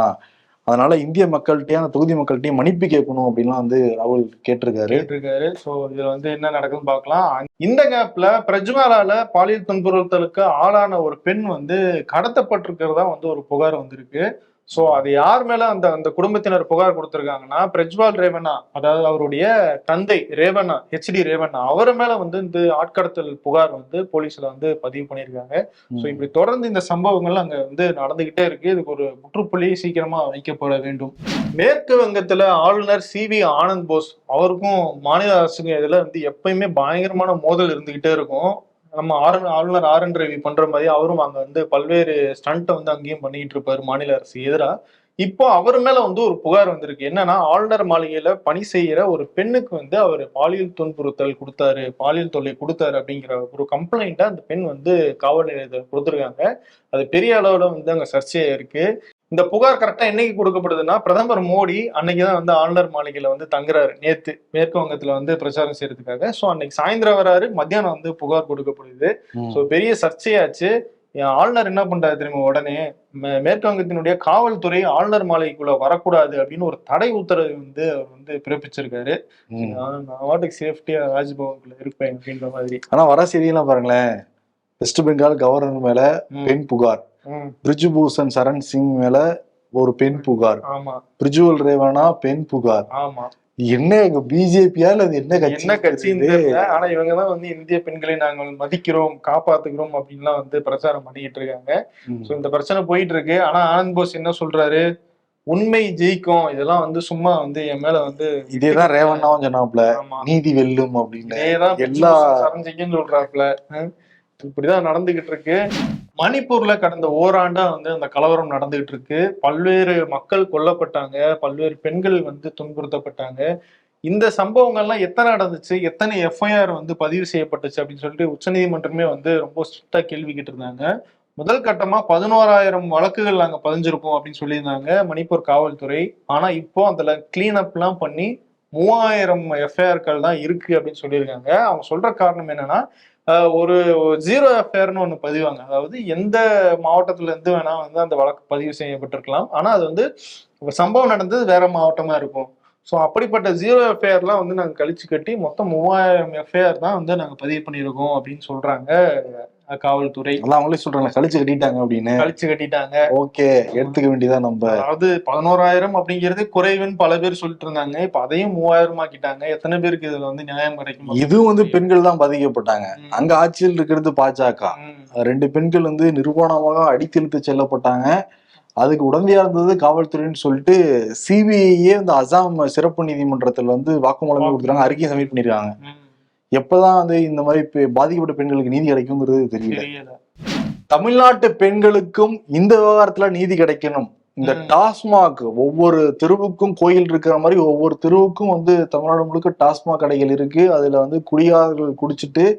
அதனால இந்திய மக்கள்கிட்டயும் அந்த தொகுதி மக்கள்கிட்டயும் மன்னிப்பு கேட்கணும் அப்படின்லாம் வந்து ராகுல் கேட்டிருக்காரு. கேட்டிருக்காரு. ஸோ இதுல வந்து என்ன நடக்குதுன்னு பார்க்கலாம். இந்த கேப்ல பிரஜ்வாலால பாலியல் துன்புறுத்தலுக்கு ஆளான ஒரு பெண் வந்து கடத்தப்பட்டிருக்கிறதா வந்து ஒரு புகார் வந்திருக்கு. ஸோ அது யார் மேல அந்த அந்த குடும்பத்தினர் புகார் கொடுத்திருக்காங்கன்னா பிரஜ்வால் ரேவண்ணா அதாவது அவருடைய தந்தை ரேவண்ணா ஹெச்டி ரேவண்ணா அவர் மேல வந்து இந்த ஆட்கடத்தல் புகார் வந்து போலீஸ்ல வந்து பதிவு பண்ணியிருக்காங்க. ஸோ இப்படி தொடர்ந்து இந்த சம்பவங்கள் அங்க வந்து நடந்துகிட்டே இருக்கு. இதுக்கு ஒரு முற்றுப்புள்ளி சீக்கிரமா வைக்கப்பட வேண்டும். மேற்கு வங்கத்துல ஆளுநர் சி வி ஆனந்த் போஸ் அவருக்கும் மாநில அரசுக்கும் இதுல வந்து எப்பயுமே பயங்கரமான மோதல் இருந்துகிட்டே இருக்கும். நம்ம ஆறு ஆளுநர் ஆர் என் ரவி பண்ற மாதிரி அவரும் அங்க வந்து பல்வேறு ஸ்டண்ட்டை வந்து அங்கேயும் பண்ணிட்டு இருப்பாரு மாநில அரசு எதிரா. இப்போ அவர் மேல வந்து ஒரு புகார் வந்திருக்கு. என்னன்னா ஆளுநர் மாளிகையில பணி செய்யற ஒரு பெண்ணுக்கு வந்து அவர் பாலியல் துன்புறுத்தல் கொடுத்தாரு பாலியல் தொல்லை கொடுத்தாரு அப்படிங்கிற ஒரு கம்ப்ளைண்ட்டை அந்த பெண் வந்து காவல் நிலையத்தில் கொடுத்துருக்காங்க. அது பெரிய அளவுல வந்து அங்க சர்ச்சையா இருக்கு. இந்த புகார் கரெக்டா என்னைக்கு கொடுக்கப்படுதுன்னா பிரதமர் மோடி அன்னைக்கு தான் வந்து ஆளுநர் மாளிகையில வந்து தங்குறாரு. நேத்து மேற்கு வங்கத்துல வந்து பிரச்சாரம் செய்யறதுக்காக. சோ அன்னைக்கு சாயந்தரம் வராரு. மத்தியானம் வந்து புகார் கொடுக்கப்படுது. சோ பெரிய சர்ச்சையாச்சு. என் ஆளுநர் என்ன பண்றாரு தெரியுமா உடனே? மேற்கு வங்கத்தினுடைய காவல்துறை ஆளுநர் மாளிகைக்குள்ள வரக்கூடாது அப்படின்னு ஒரு தடை உத்தரவு வந்து அவர் வந்து பிறப்பிச்சிருக்காரு. நான் வாட்டுக்கு சேஃப்டியா ராஜ்பவனுக்குள்ள இருப்பேன் அப்படின்ற மாதிரி. ஆனா வர செய்தியெல்லாம் பாருங்களேன். வெஸ்ட் பெங்கால் கவர்னர் மேல பெண் புகார். பிரிஜுபூஷன் சரண் சிங் மேல ஒரு பெண் புகார். ஆமா. பிரிஜுவல் ரேவனா பெண் புகார். ஆமா. என்ன பிஜேபியா இல்ல என்ன கட்சி என்ன தெரியல. ஆனா இவங்க தான் வந்து இந்திய பெண்களை நாங்கள் மதிக்கிறோம் காப்பாத்துக்கிறோம் அப்படின்லாம் வந்து பிரச்சாரம் பண்ணிக்கிட்டு இருக்காங்க. சோ இந்த பிரச்சனை போயிட்டு இருக்கு ஆனா ஆனந்த் போஸ் என்ன சொல்றாரு? உண்மை ஜெயிக்கும். இதெல்லாம் வந்து சும்மா வந்து என் மேல வந்து இதேதான் ரேவண்ணாவும் சொன்னாப்ல நீதி வெல்லும் அப்படின்னு. எல்லா சரஞ்சிக்குன்னு சொல்றாப்ல. இப்படிதான் நடந்துகிட்டு இருக்கு. மணிப்பூர்ல கடந்த ஓராண்டா வந்து அந்த கலவரம் நடந்துகிட்டு இருக்கு பல்வேறு மக்கள் கொல்லப்பட்டாங்க. பல்வேறு பெண்கள் வந்து துன்புறுத்தப்பட்டாங்க. இந்த சம்பவங்கள்லாம் எத்தனை நடந்துச்சு? எத்தனை எஃப்ஐஆர் வந்து பதிவு செய்யப்பட்டுச்சு அப்படின்னு சொல்லிட்டு உச்சநீதிமன்றமே வந்து ரொம்ப ஸ்ட்ரிக்டா கேள்வி கேட்டிருந்தாங்க. முதல் கட்டமா பதினோராயிரம் வழக்குகள் நாங்க பதிஞ்சிருப்போம் அப்படின்னு சொல்லியிருந்தாங்க மணிப்பூர் காவல்துறை. ஆனா இப்போ அதுல கிளீன் அப்லாம் பண்ணி மூவாயிரம் எஃப்ஐஆர்கள் தான் இருக்கு அப்படின்னு சொல்லியிருக்காங்க. அவங்க சொல்ற காரணம் என்னன்னா ஒரு ஜீரோ எஃப்ஐஆர்னு ஒன்று பதிவாங்க. அதாவது எந்த மாவட்டத்துல இருந்து வேணா வந்து அந்த வழக்கு பதிவு செய்யப்பட்டிருக்கலாம். ஆனா அது வந்து சம்பவம் நடந்தது வேற மாவட்டமா இருக்கும். ஸோ அப்படிப்பட்ட ஜீரோ எஃப்ஐஆர்லாம் வந்து நாங்கள் கழிச்சு கட்டி மொத்தம் மூவாயிரம் எஃப்ஐஆர் தான் வந்து நாங்கள் பதிவு பண்ணியிருக்கோம் அப்படின்னு சொல்றாங்க காவல்துறை எல்லாம் அவங்களே சொல்றாங்க கழிச்சு கட்டிட்டாங்க அப்படின்னு. கழிச்சு கட்டிட்டாங்க. ஓகே எடுத்துக்க வேண்டியதா நம்ம. அதாவது பதினோராயிரம் அப்படிங்கிறது குறைவுன்னு பல பேர் சொல்லிட்டு இருந்தாங்க. இப்ப அதையும் மூவாயிரம் ஆக்கிட்டாங்க. எத்தனை பேருக்கு இதுல வந்து நியாயம் கிடைக்கும் இதுவும் வந்து பெண்கள் தான் பாதிக்கப்பட்டாங்க. அங்க ஆட்சியில் இருக்கிறது பாஜக. ரெண்டு பெண்கள் வந்து நிர்வாணமாக அடித்தெழுத்து செல்லப்பட்டாங்க. அதுக்கு உடந்தையா இருந்தது காவல்துறைன்னு சொல்லிட்டு சிபிஐயே இந்த அசாம் சிறப்பு நீதிமன்றத்தில் வந்து வாக்குமூலம் கொடுத்துருக்காங்க அறிக்கை சப்மிட் பண்ணிருக்காங்க. எப்பதான் வந்து இந்த மாதிரி பாதிக்கப்பட்ட பெண்களுக்கு நீதி கிடைக்குங்கிறது தெரியல. தமிழ்நாட்டு பெண்களுக்கும் இந்த விவகாரத்துல நீதி கிடைக்கணும். இந்த. டாஸ்மாக் ஒவ்வொரு தெருவுக்கும் கோயில் இருக்கிற மாதிரி ஒவ்வொரு தெருவுக்கும் வந்து தமிழ்நாடு முழுக்க டாஸ்மாக் கடைகள் இருக்கு. அதுல வந்து குடியார்கள் குடிச்சிட்டு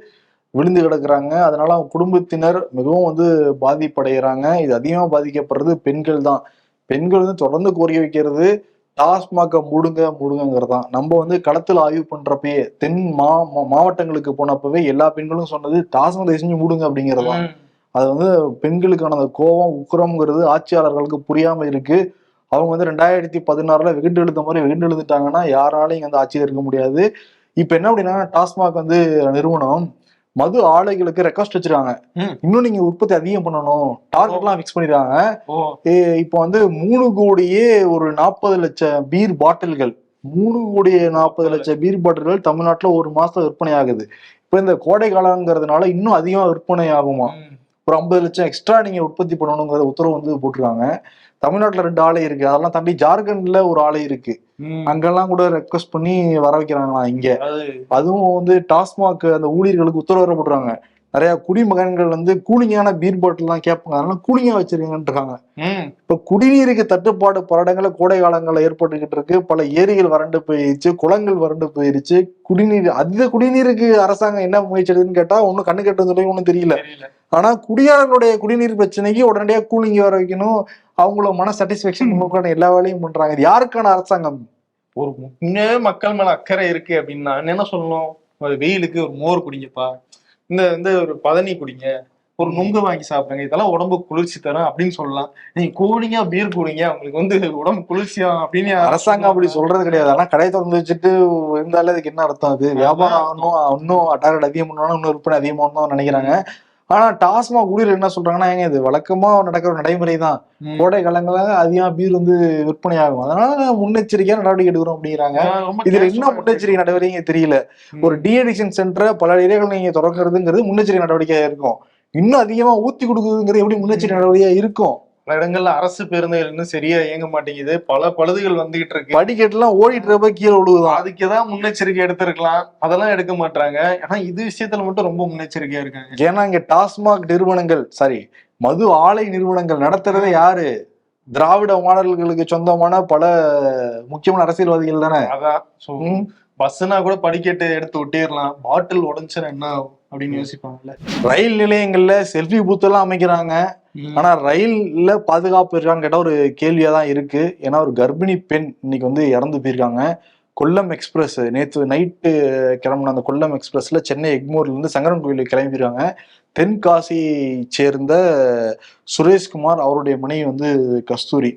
விழுந்து கிடக்குறாங்க. அதனால அவங்க குடும்பத்தினர் மிகவும் வந்து பாதிப்படைகிறாங்க இது அதிகமா பாதிக்கப்படுறது பெண்கள் தான். பெண்கள் வந்து தொடர்ந்து கோரிக்கை வைக்கிறது. டாஸ்மாக மூடுங்க மூடுங்கிறது தான் நம்ம வந்து களத்தில் ஆய்வு பண்றப்பயே தென் மா மாவட்டங்களுக்கு போனப்பவே எல்லா பெண்களும் சொன்னது டாஸ்மாக் செஞ்சு மூடுங்க அப்படிங்கிறது தான். அது வந்து பெண்களுக்கான அந்த கோபம் உக்கிரம்ங்கிறது ஆட்சியாளர்களுக்கு புரியாம இருக்கு. அவங்க வந்து ரெண்டாயிரத்தி பதினாறுல வெகுண்டு எழுந்த மாதிரி வெகுண்டு எழுந்துட்டாங்கன்னா யாராலையும் வந்து ஆட்சியில் இருக்க முடியாது. இப்ப என்ன அப்படின்னா டாஸ்மாக் வந்து நிறுவனம் மது ஆலைகளுக்கு ரெக்வஸ்ட் வச்சிருக்காங்க. இன்னும் நீங்க உற்பத்தி அதிகம் பண்ணணும். டார்கெட் எல்லாம் ஃபிக்ஸ் பண்ணிருக்காங்க இப்போ வந்து மூணு கோடியே ஒரு நாற்பது லட்சம் பீர் பாட்டில்கள் மூணு கோடியே நாற்பது லட்சம் பீர் பாட்டில்கள் தமிழ்நாட்டுல ஒரு மாசம் விற்பனை ஆகுது. இப்போ இந்த கோடை காலங்கிறதுனால இன்னும் அதிகமா விற்பனை ஆகுமா. ஒரு ஐம்பது லட்சம் எக்ஸ்ட்ரா நீங்க உற்பத்தி பண்ணணுங்கிற உத்தரவு வந்து போட்டிருக்காங்க. தமிழ்நாட்டுல ரெண்டு ஆலை இருக்கு. அதெல்லாம் தாண்டி ஜார்க்கண்ட்ல ஒரு ஆலை இருக்கு. அங்கெல்லாம் கூட ரெக்வஸ்ட் பண்ணி வர வைக்கிறாங்களாம் இங்க. அதுவும் வந்து டாஸ்மாக் அந்த ஊழியர்களுக்கு உத்தரவு போடுறாங்க நிறைய குடிமகன்கள் வந்து கூலிங்கான பீர் பாட்டில் எல்லாம் கேட்பாங்க. அதனால கூலிங்கா ம். இப்ப குடிநீருக்கு தட்டுப்பாடு பல இடங்கள்ல கோடை காலங்கள்ல ஏற்பட்டுக்கிட்டு இருக்கு. பல ஏரிகள் வறண்டு போயிருச்சு. குளங்கள் வறண்டு போயிருச்சு. குடிநீர் அந்த குடிநீருக்கு அரசாங்கம் என்ன முயற்சி எடுக்குதுன்னு கேட்டா ஒன்னும் கண்ணு கட்டு சொல்லி ஒன்றும் தெரியல. ஆனா குடியாரர்களுடைய குடிநீர் பிரச்சனைக்கு உடனடியா கூலிங் வர வைக்கணும். அவங்கள மன சாட்டிஸ்பேக்ஷன் முன்னோக்கான எல்லா வேலையும் பண்றாங்க. இது யாருக்கான அரசாங்கம்? ஒரு உண்மையாவே மக்கள் மேல அக்கறை இருக்கு அப்படின்னா என்ன சொல்லணும்? ஒரு வெயிலுக்கு ஒரு மோர் குடிங்கப்பா. இந்த இந்த ஒரு பதனி குடிங்க. ஒரு நுங்கு வாங்கி சாப்பிடுங்க. இதெல்லாம் உடம்பு குளிர்ச்சி தரும் அப்படின்னு சொல்லலாம். நீங்க கூலிங்கா பீர் குடிங்க. உங்களுக்கு வந்து உடம்பு குளிர்ச்சியா அப்படின்னு அரசாங்கம் அப்படி சொல்றது கிடையாது. ஆனா கடை திறந்து வச்சுட்டு இருந்தாலே அதுக்கு என்ன அர்த்தம் அது? வியாபாரம் இன்னும் இன்னும் டார்கெட் அதிகம் இன்னும் விற்பனை அதிகமாகணும் நினைக்கிறாங்க. ஆனா டாஸ்மாக் ஊழியர் என்ன சொல்றாங்கன்னா ஏங்க இது வழக்கமா நடக்கிற நடைமுறை தான். கோடை காலங்கள்ல அதிகமா பீர் வந்து விற்பனை ஆகும். அதனால முன்னெச்சரிக்கையா நடவடிக்கை எடுக்கிறோம் அப்படிங்கிறாங்க. இதுல என்ன முன்னெச்சரிக்கை நடவடிக்கை தெரியல. ஒரு டிஎடிக்ஷன் சென்டரை பல இடங்கள் நீங்க திறக்கிறதுங்கிறது முன்னெச்சரிக்கை நடவடிக்கையா இருக்கும். இன்னும் அதிகமா ஊத்தி கொடுக்குறதுங்கிறது எப்படி முன்னெச்சரிக்கை நடவடிக்கையா இருக்கும்? பல இடங்கள்ல அரசு பேருந்துகள் இன்னும் சரியா இயங்க மாட்டேங்குது. பல பழுதுகள் வந்துகிட்டு இருக்கு. படிக்கட்டுலாம் ஓடிட்டு இருப்ப கீழே விழுகுதான் அதுக்குதான் முன்னெச்சரிக்கை எடுத்திருக்கலாம். அதெல்லாம் எடுக்க மாட்டாங்க. ஆனா இது விஷயத்துல மட்டும் ரொம்ப முன்னெச்சரிக்கையா இருக்காங்க. ஏன்னா இங்க டாஸ்மாக் நிறுவனங்கள் சாரி மது ஆலை நிறுவனங்கள் நடத்துறதே யாரு? திராவிட மாடல்களுக்கு சொந்தமான பல முக்கியமான அரசியல்வாதிகள் தானே? அதான். பஸ்னா கூட படிக்கட்டு எடுத்து ஒட்டிடலாம். பாட்டில் உடஞ்சுன்னா என்ன அப்படின்னு யோசிப்பாங்கல்ல. ரயில் நிலையங்கள்ல செல்ஃபி பூத் எல்லாம் அமைக்கிறாங்க. ஆனா ரயில்ல பாதுகாப்பு இருக்கான்னு கேட்டா ஒரு கேள்வியா தான் இருக்கு. ஏன்னா ஒரு கர்ப்பிணி பெண் இன்னைக்கு வந்து இறந்து போயிருக்காங்க. கொல்லம் எக்ஸ்பிரஸ் நேற்று நைட்டு கிளம்புன அந்த கொல்லம் எக்ஸ்பிரஸ்ல சென்னை எக்மோர்ல இருந்து சங்கரன் கோயிலுக்கு கிளம்பியிருக்காங்க தென்காசி சேர்ந்த சுரேஷ்குமார் அவருடைய மனைவி வந்து கஸ்தூரி.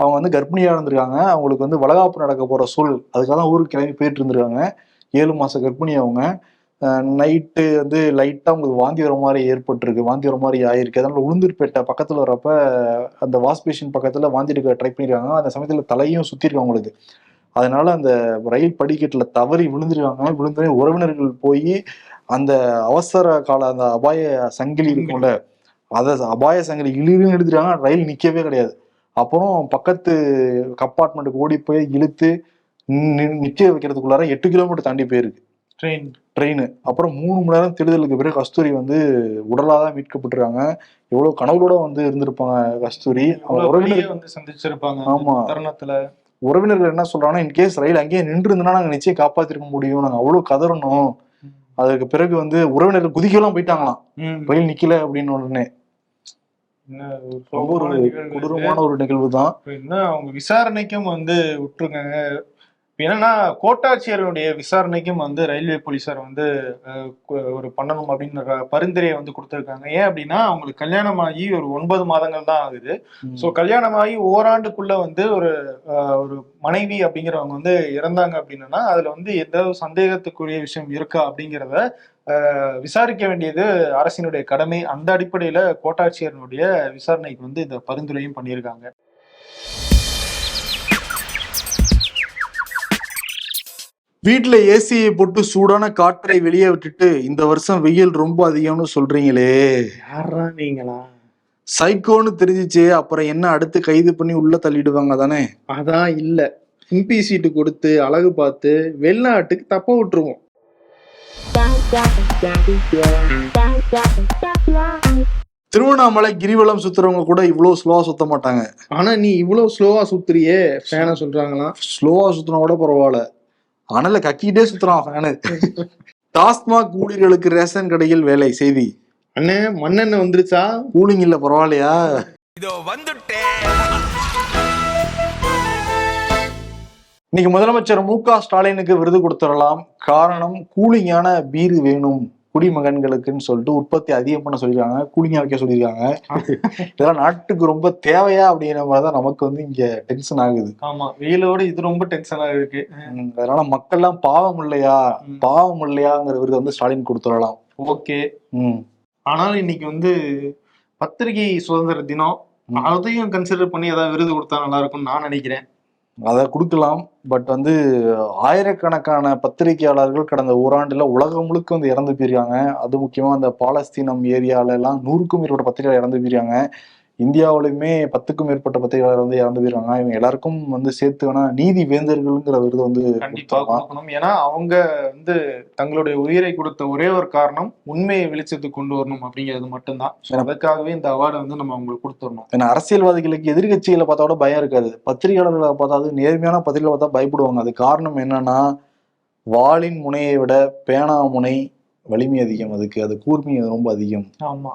அவங்க வந்து கர்ப்பிணியாக இருந்திருக்காங்க. அவங்களுக்கு வந்து வளகாப்பு நடக்க போகிற சூழல். அதுக்காக தான் ஊருக்கு கிளம்பி போயிட்டு இருந்திருக்காங்க. ஏழு மாத கர்ப்பிணி அவங்க. நைட்டு வந்து லைட்டாக உங்களுக்கு வாந்தி வர மாதிரி ஏற்பட்டிருக்கு. வாந்தி வர மாதிரி ஆயிருக்கு. அதனால உளுந்தூர்பேட்டை பக்கத்தில் வரப்ப அந்த வாஷ்பேஷின் பக்கத்தில் வாந்தி எடுக்க ட்ரை பண்ணியிருக்காங்க அந்த சமயத்தில் தலையும் சுத்திருக்கு அவங்களுக்கு. அதனால அந்த ரயில் படிக்கட்டில் தவறி விழுந்துருக்காங்க. விழுந்தோடனே உறவினர்கள் போய் அந்த அவசர கால அந்த அபாய சங்கிலி இருக்கும்ல அதை அபாய சங்கிலி இழுன்னு எடுத்துட்டாங்க ரயில் நிற்கவே கிடையாது. அப்புறம் பக்கத்து கம்பார்ட்மெண்ட்டுக்கு ஓடி போய் இழுத்து நி- நிக்க வைக்கிறதுக்குள்ளார எட்டு கிலோமீட்டர் தாண்டி போயிருக்கு. ட்ரெயின் ட்ரெயின் அப்புறம் மூணு மணி நேரம் தேடுதலுக்கு பிறகு கஸ்தூரி வந்து உடலாக தான் மீட்கப்பட்டிருக்காங்க. எவ்வளவு கனவுகளோட வந்து இருந்திருப்பாங்க கஸ்தூரி. அவங்க உறவினர் வந்து சந்திச்சிருப்பாங்க ஆமா. அந்த தருணத்துல. உறவினர்கள் என்ன சொல்றாங்கன்னா இன்கேஸ் ரயில் அங்கேயே நின்று இருந்தனா நாங்க நிச்சயம் காப்பாத்திருக்க முடியும். நாங்க அவ்வளவு கதறணும். அதுக்கு பிறகு வந்து உறவினர்கள் குதிக்கலாம் போயிட்டாங்களாம். ரயில் நிக்கல அப்படின்னு உடனே. ரொம்ப ஒரு. கொடூரமான ஒரு நிகழ்வு தான் என்ன அவங்க விசாரணைக்கும் வந்து விட்டுருக்காங்க இப்ப என்னன்னா கோட்டாட்சியருடைய விசாரணைக்கும் வந்து ரயில்வே போலீசார் வந்து ஒரு பண்ணணும் அப்படின்ற பரிந்துரையை வந்து கொடுத்திருக்காங்க. ஏன் அப்படின்னா அவங்களுக்கு கல்யாணம் ஆகி ஒரு ஒன்பது மாதங்கள் தான் ஆகுது. சோ கல்யாணம் ஆகி ஓராண்டுக்குள்ள வந்து ஒரு ஒரு மனைவி அப்படிங்கிறவங்க வந்து இறந்தாங்க அப்படின்னா அதுல வந்து ஏதாவது சந்தேகத்துக்குரிய விஷயம் இருக்கா அப்படிங்கிறத விசாரிக்க வேண்டியது அரசினுடைய கடமை. அந்த அடிப்படையில கோட்டாட்சியருடைய விசாரணைக்கு வந்து இந்த பரிந்துரையும் பண்ணியிருக்காங்க. வீட்டுல ஏசியை போட்டு சூடான காற்றை வெளியே விட்டுட்டு இந்த வருஷம் வெயில் ரொம்ப அதிகம்னு சொல்றீங்களே. யாரா நீங்களா? சைக்கோன்னு தெரிஞ்சிச்சு அப்புறம் என்ன அடுத்து கைது பண்ணி உள்ள தள்ளிடுவாங்க தானே? அதான் இல்ல. எம்பி சீட்டு கொடுத்து அழகு பார்த்து வெளிநாட்டுக்கு தப்ப விட்டுருவோம். திருவண்ணாமலை கிரிவலம் சுத்துறவங்க கூட இவ்வளவு ஸ்லோவா சுத்த மாட்டாங்க. ஆனா நீ இவ்வளவு ஸ்லோவா சுத்துறியே ஃபேன சொல்றாங்களாம். ஸ்லோவா சுத்தினா கூட பரவாயில்ல. அனல கக்கிட்டே சுத்துறான் ஃபேனு டாஸ்மாக் ஊழியர்களுக்கு ரேஷன் கடையில் வேலை செய்தி. அண்ணே மண்ணெண்ணெய் வந்துருச்சா? கூலிங் இல்ல பரவாயில்லையா? இதோ வந்துட்டேன் இன்னைக்கு முதலமைச்சர் மு க ஸ்டாலினுக்கு விருது கொடுத்துடலாம். காரணம் கூலிங்கான பீர் வேணும். குடிமகன்களுக்குன்னு சொல்லிட்டு உற்பத்தி அதிகம் பண்ண சொல்லியிருக்காங்க கூலிங்க வைக்க சொல்லியிருக்காங்க. இதெல்லாம் நாட்டுக்கு ரொம்ப தேவையா அப்படிங்கிற மாதிரி தான் நமக்கு வந்து இங்க டென்ஷன் ஆகுது. ஆமா வெயிலோட இது ரொம்ப டென்ஷனா இருக்கு. அதனால மக்கள்லாம் பாவம் இல்லையா. பாவம் இல்லையாங்கிற விருது வந்து ஸ்டாலின் கொடுத்துடலாம் ஓகே. ம். ஆனாலும் இன்னைக்கு வந்து பத்திரிகை சுதந்திர தினம். அதையும் கன்சிடர் பண்ணி ஏதாவது விருது கொடுத்தா நல்லா இருக்கும்னு நான் நினைக்கிறேன். அதை கொடுக்கலாம். பட் வந்து ஆயிரக்கணக்கான பத்திரிகையாளர்கள் கடந்த ஓராண்டில் உலகம் முழுக்க வந்து இறந்து போயிருக்காங்க. அது முக்கியமாக அந்த பாலஸ்தீனம் ஏரியால எல்லாம் நூறுக்கும் மேற்பட்ட பத்திரிகையாளர் இறந்து போயிருக்காங்க. இந்தியாவிலுமே பத்துக்கும் மேற்பட்ட பத்திரிகையாளர் வந்து இறந்து போயிருக்காங்க. இவங்க எல்லாருக்கும் வந்து சேர்த்து வேணா நீதி வேந்தர்கள்ங்கிற விருது வந்து கண்டிப்பா கொடுத்துடலாம். கொடுக்கணும். ஏன்னா அவங்க வந்து தங்களுடைய உயிரை கொடுத்த ஒரே ஒரு காரணம் உண்மையை வெளிச்சத்துக்கு கொண்டு வரணும் அப்படிங்கிறது மட்டும்தான். அதுக்காகவே இந்த அவார்டை வந்து நம்ம அவங்களுக்கு கொடுத்துடணும். ஏன்னா அரசியல்வாதிகளுக்கு எதிர்கட்சிகளை பார்த்தா கூட பயம் இருக்காது. பத்திரிகையாளர்களை பார்த்தா அது நேர்மையான பத்திரிகைகளை பார்த்தா பயப்படுவாங்க. அது காரணம் என்னன்னா வாளின் முனையை விட பேனா முனை வலிமை அதிகம். அதுக்கு அது கூர்மை ரொம்ப அதிகம். ஆமா.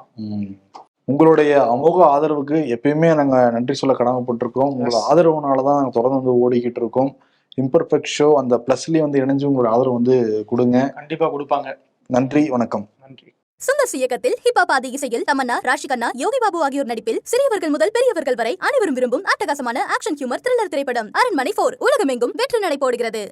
உங்களுடைய அமோக ஆதரவுக்கு எப்பயுமே நாங்க நன்றி சொல்ல கடமைப்பட்டிருக்கோம். உங்களோட. ஆதரவுனால தான் நாங்க தொடர்ந்து வந்து ஓடிக்கிட்டு இருக்கோம். இம்பர்ஃபெக்ட் ஷோ அந்த பிளஸ்லயே வந்து இணைஞ்சு உங்களோட ஆதரவு வந்து கொடுங்க. கண்டிப்பா கொடுப்பாங்க. நன்றி வணக்கம். நன்றி. சுந்தர் இயக்கத்தில் ஹிப்ஹாப் ஆதி இசையில் தமன்னா ராஷி கண்ணா யோகி பாபு ஆகியோர் நடிப்பில் சிறியவர்கள் முதல் பெரியவர்கள் வரை அனைவரும் விரும்பும் அட்டகாசமான ஆக்ஷன் ஹியூமர் த்ரில்லர் திரைப்படம் அரண்மனை போர் உலகமெங்கும் வெற்றி நடை போடுகிறது